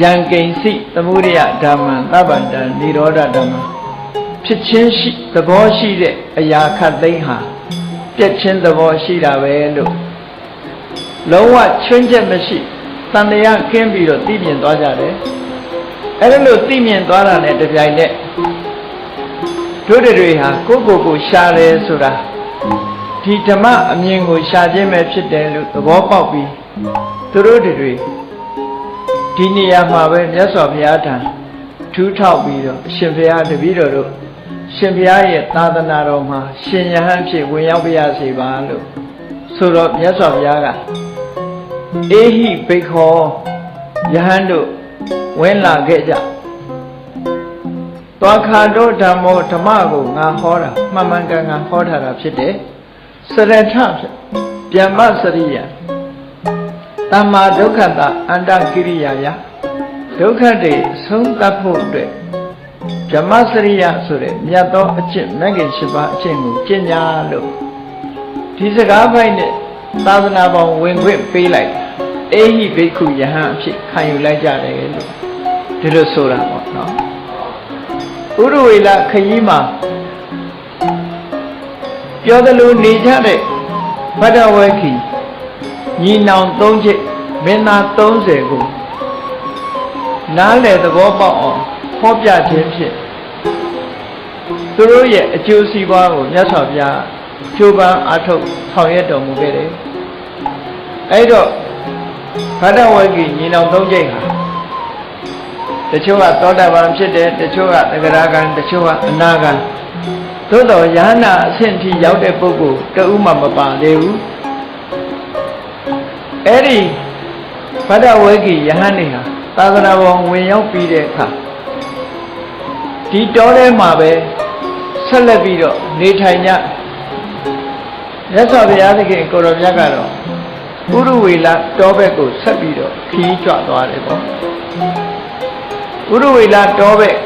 ယံကိဉ္စိသမုဒယဓမ္မံသဗ္ဗန္တံនិရောဓဓမ္မံဖြစ်ချင်းရှိသဘောရှိတဲ့အရာခတ်သိမ်းဟာပြက်ချင်းသဘောရှိတာပဲလို့လုံးဝချွင်းချက်မရှိတန်တရားကင်းပြီးတော့သိမြင်သွားကြတယ်အဲ့ဒါလို့သိမြင်သွားတာနဲ့တပြိုင်နက်တို့တွေဟာကိုယ့်ကိုယ်ကိုရှားတယ်ဆိုတာဒီဓမ္မအမြင်ကိုရှားခြင်းပဲဖြစ်တယ်လို့သဘောပေါက်ပြီးသူတို့တွေ ဒီနေရာမှာပဲမြတ်စွာဘုရားထံထူးထောက်ပြီးတော့အရှင်ဘုရားတပည့်တော်တို့ရှင်ဘုရားရဲ့သာသနာတော်မှာရှင်ယဟန်ဖြစ်ဝင်ရောက်ပြရစေပါလို့ဆိုတော့မြတ်စွာဘုရားကအေဟိဘိခောယဟန်တို့ဝင်လာခဲ့ကြသွားခါတော့ဓမ္မောဓမ္မကိုငါဟောတာမှန်မှန်ကန်ကန်ဟောထားတာဖြစ်တယ်စရထဖြစ်ဗျမ္မစရိယ တမ္မာဒုက္ခတာအန္တကိရိယာယဒုက္ခတွေဆုံးသတ်ဖို့အတွက်ဓမ္မစရိယဆိုတဲ့မြတ်သောအကျင့်မဂ္ဂင်၈ပါးအကျင့်ကိုကျင့်ကြလို့ဒီစကားပိုက်နဲ့သာသနာပေါင်းဝင်ခွင့်ပေးလိုက်အေဟိဘိက္ခုယဟန်အဖြစ်ခံယူလိုက်ကြတယ်လို့ဒီလိုဆိုတာပေါ့နော်ဥရဝေလခရီးမှာပြောသလိုနေကြတဲ့ဗဒ္ဒဝေခီ ညီနောင်၃ချက်မင်းသား30ကိုနားလေသဘောပေါက်အောင်ဟောပြခြင်းဖြင့်သူတို့ရဲ့အကျိုးစီးပွားကိုမြတ်စွာဘုရားကျိုးပန်းအထုတ်ဆောင်ရွက်တော်မူခဲ့တယ်။အဲ့တော့ဗဒ္ဒဝေကီညီနောင်သုံးကျိတ်ဟာတချို့ကသောတာပန်ဖြစ်တယ်တချို့ကသဂရာကံတချို့ကအနာကံသို့တော်ယဟနာအဆင့်ထိရောက်တဲ့ပုဂ္ဂိုလ်တဦးမှမပါသေးဘူး။ အဲ့ဒီဗဒ္ဒဝေကီယဟန်နေဟာသာသနာပေါ်ဝင်ရောက်ပြီးတဲ့အခါဒီတောထဲမှာပဲဆက်လက်ပြီးတော့နေထိုင်ကြမြတ်စွာဘုရားသခင်ကိုရောမြတ်ကတော့ဥရဝေလတောဘက်ကိုဆက်ပြီးတော့ခီးကြွသွားတယ်ပေါ့ဥရဝေလတောဘက်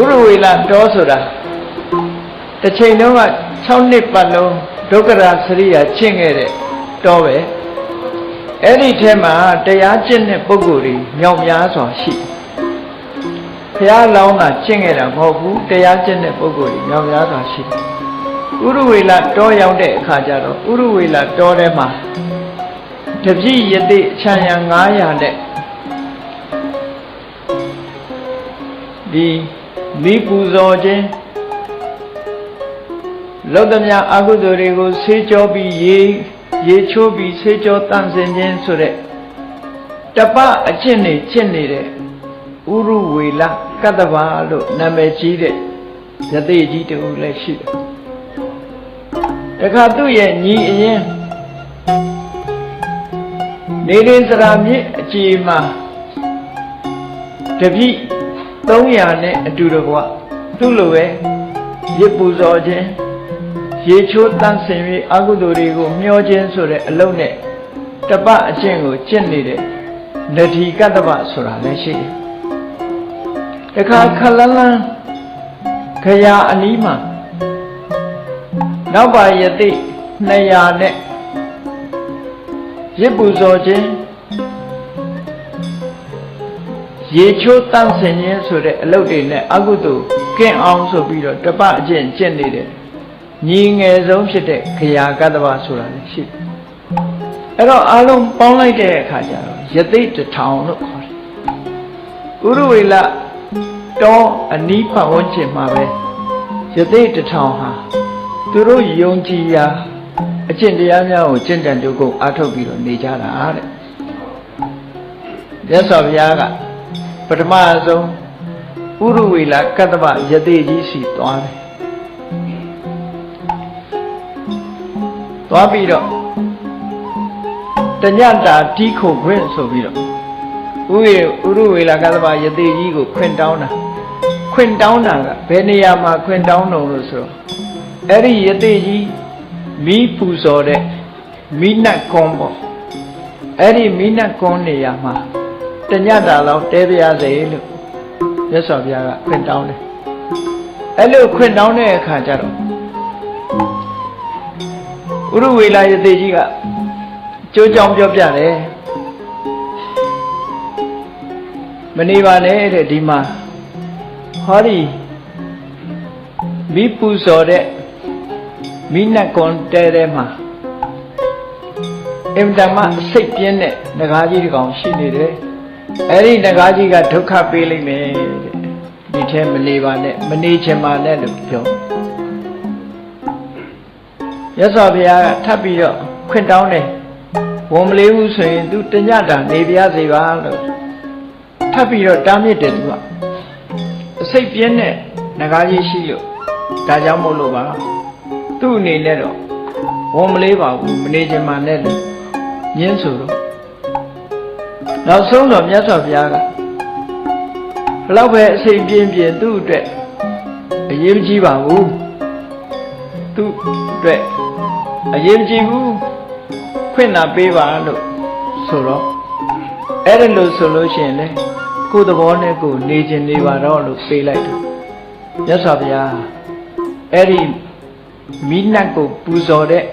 ဥရဝေလတောဆိုတာတစ်ချိန်တုန်းက6နှစ်ပတ်လုံးဒုက္ခရာစရိယာကျင့်ခဲ့တဲ့တောပဲ အဲ့ဒီထဲမှာတရားကျင့်တဲ့ပုဂ္ဂိုလ်တွေမြောက်များစွာရှိတယ်ဘုရားလောင်းတာကျင့်ခဲ့တာမဟုတ်ဘူးတရားကျင့်တဲ့ပုဂ္ဂိုလ်ကြီးမြောက်များစွာရှိတယ်ဥရဝေလတောရောက်တဲ့အခါကျတော့ဥရဝေလတောထဲမှာတပြည့်ယတိအချမ်းရ900နဲ့ဒီမိပူဇော်ခြင်းလောကမြအကုသိုလ်တွေကိုဆေးကြောပြီးရေ ရေချိုးပြီးဆေးကြောတန့်စင်ခြင်းဆိုတဲ့တပအကျင့်နေကျင့်နေတဲ့ဥရုဝေလကတ္တဗာလို့နာမည်ကြီးတဲ့ယသိကြီးတူလည်းရှိတယ်။တခါသူ့ရဲ့ညီအရင်နေရင်းစရာမြစ်အကြီးမှာတပိ300နဲ့အတူတကွသူ့လိုပဲရစ်ပူဇော်ခြင်း ရေချိုးတန့်စင်ပြီးအကုသိုလ်တွေကိုမျောခြင်းဆိုတဲ့အလုံးနဲ့တပအကျင့်ကိုကျင့်နေတဲ့နတိကတ္တဗဆိုတာလည်းရှိတယ်။တခါခလလန်းခရာအနီးမှာနောက်ပါယတိ200နဲ့ရစ်ပူဇော်ခြင်းရေချိုးတန့်စင်ခြင်းဆိုတဲ့အလုပ်တွေနဲ့အကုသိုလ်ကင်းအောင်ဆိုပြီးတော့တပအကျင့်ကျင့်နေတဲ့ ညီငယ်ဆုံးဖြစ်တဲ့ခရာကတ္တဗဆိုတာလည်းရှိတယ်အဲ့တော့အလုံးပေါင်းလိုက်တဲ့အခါကျတော့ယသိတထောင်လို့ခေါ်တယ်ဥရဝေလတောအနီးပတ်ဝန်းကျင်မှာပဲယသိတထောင်ဟာသူတို့ယုံကြည်ရာအကျင့်တရားများကိုကျင့်တန်တုကုန်အားထုတ်ပြီးတော့နေကြတာတဲ့မြတ်စွာဘုရားကပထမဆုံးဥရဝေလကတ္တဗယသိကြီးစီသွားတယ် သွားပြီးတော့တညတာတီးခုခွင့်ဆိုပြီးတော့ဥရေဥရဝေလကတ္တဗယသိကြီးကိုခွင့်တောင်းတာခွင့်တောင်းတာကဘယ်နေရာမှာခွင့်တောင်းတော့လို့ဆိုတော့အဲ့ဒီယသိကြီးမီးပူဇော်တဲ့မိနတ်ကွန်ပေါ့အဲ့ဒီမိနတ်ကွန်နေရာမှာတညတာလောက်တဲပြရစေလို့မြတ်စွာဘုရားကခွင့်တောင်းတယ်အဲ့လိုခွင့်တောင်းတဲ့အခါကျတော့ ဥရဝေလာယသိကြီးကကြိုးကြောင်ပြောပြတယ်မနေပါနဲ့တဲ့ဒီမှာဟောဒီမိပူဇော်တဲ့မိနတ်ကွန်တဲတဲမှာအင်တမစိတ်ပြင်းတဲ့ငကားကြီးတစ်ကောင်ရှိနေတယ်အဲ့ဒီငကားကြီးကဒုက္ခပေးလိမ့်မယ်တဲ့ဒီထဲမနေပါနဲ့မနေချင်ပါနဲ့လို့ပြော ရသော်ဘုရားကထပ်ပြီးတော့ခွင့်တောင်းတယ်ဝန်မလေးဘူးဆိုရင် तू တညတာနေပြစေပါလို့ထပ်ပြီးတော့တားမြစ်တယ် तू ကအစိတ်ပြင်းတဲ့ငကားကြီးရှိလို့ဒါကြောင့်မို့လို့ပါသူ့အနေနဲ့တော့ဝန်မလေးပါဘူးမနေချင်ပါနဲ့လို့ညင်းဆိုတော့နောက်ဆုံးတော့မြတ်စွာဘုရားကဘလောက်ပဲအစိတ်ပြင်းပြင်းသူ့အတွက်အရေးမကြီးပါဘူးသူ့အတွက် အရေးမကြီးဘူးခွင့်သာပေးပါလို့ဆိုတော့အဲ့ဒါလို့ဆိုလို့ရှိရင်လေကိုယ်သဘောနဲ့ကိုယ်နေခြင်းနေပါတော့လို့ပေးလိုက်တယ်မြတ်စွာဘုရားအဲ့ဒီမိနတ်ကိုပူဇော်တဲ့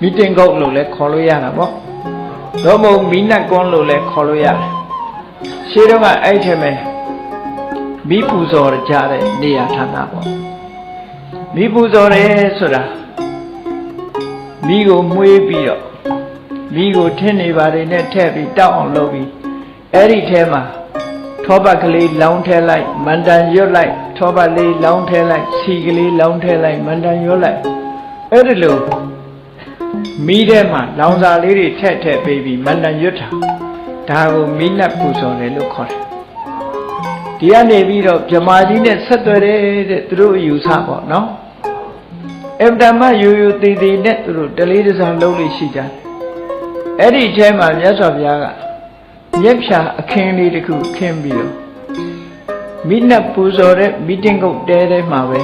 မိတင်ကုတ်လို့လည်းခေါ်လို့ရတာပေါ့တော့မဟုတ်မိနတ်ကွန်းလို့လည်းခေါ်လို့ရတယ်ရှင်းတော့ကအဲ့ထဲမှာမိပူဇော်ကြတဲ့နေရာဌာနပေါ့မိပူဇော်တယ်ဆိုတာ မိကိုမှုေးပြီးတော့မိကိုထင်းနေပါတယ်နဲ့ထည့်ပြီးတောက်အောင်လုပ်ပြီးအဲ့ဒီထဲမှာထောပတ်ကလေးလောင်းထဲလိုက်မန္တန်ရွတ်လိုက်ထောပတ်လေးလောင်းထဲလိုက်စီကလေးလောင်းထဲလိုက်မန္တန်ရွတ်လိုက်အဲ့ဒီလိုမိထဲမှာလောင်စာလေးတွေထက်ထက်ပေးပြီးမန္တန်ရွတ်တာဒါကိုမိနတ်ပူဇော်တယ်လို့ခေါ်တယ်ဒီကနေပြီးတော့ဗြမာကြီးနဲ့ဆက်သွယ်တယ်တဲ့သူတို့အယူဆပေါ့နော် အဗ္ဗဓမ္မယူယူတည်တည်နဲ့သူတို့တလေးတစားလုံးလေးရှိကြတယ်အဲ့ဒီအထဲမှာမြတ်စွာဘုရားကမြက်ဖြာအခင်းလေးတစ်ခုခင်းပြီးတော့မိနတ်ပူဇော်တဲ့မီတင်းကုတ်တဲတဲမှာပဲ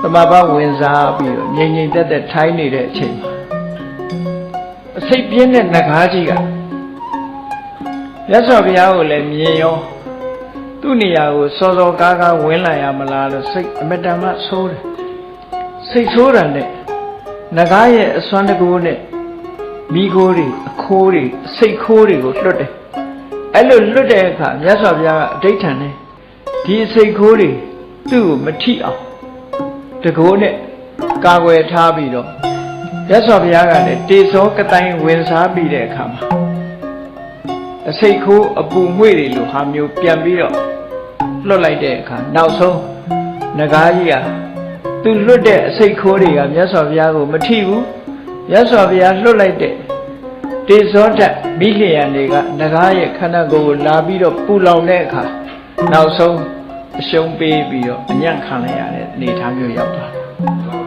သမဘာဝင်စားပြီးတော့ငြိမ်ငြိမ်သက်သက်ထိုင်းနေတဲ့အချိန်မှာအစိတ်ပြင်းတဲ့နဂါးကြီးကမြတ်စွာဘုရားကိုလည်းမြင်ရောသူ့နေရာကိုစောစောကားကားဝင်လာရမလားလို့စိတ်အမတန်မှဆိုးတယ် စိတ်ဆိုးတာနဲ့နဂါးရဲ့အစွမ်းတကူနဲ့မိခိုးတွေအခိုးတွေအစိတ်ခိုးတွေကိုလွတ်တယ်အဲ့လိုလွတ်တဲ့အခါမြတ်စွာဘုရားကအဋိဋ္ဌံနဲ့ဒီအစိတ်ခိုးတွေသူ့ကိုမထိအောင်တကိုးနဲ့ကာကွယ်ထားပြီးတော့မြတ်စွာဘုရားကလည်းတေဇောကတိုင်းဝင်စားပြီးတဲ့အခါမှာအစိတ်ခိုးအပူငွေ့တွေလိုဟာမျိုးပြန်ပြီးတော့လွတ်လိုက်တဲ့အခါနောက်ဆုံးငကားကြီးက သူလွတ်တဲ့အစိတ်ခိုးတွေကမြတ်စွာဘုရားကိုမထိဘူးမြတ်စွာဘုရားလွတ်လိုက်တဲ့တေဇောဓာတ်မိလျံတွေကငကားရဲ့ခန္ဓာကိုယ်ကိုလာပြီးတော့ပူလောင်တဲ့အခါနောက်ဆုံးအရှုံးပေးပြီးတော့အညံ့ခံလိုက်ရတဲ့အနေအထားမျိုးရောက်သွားတယ်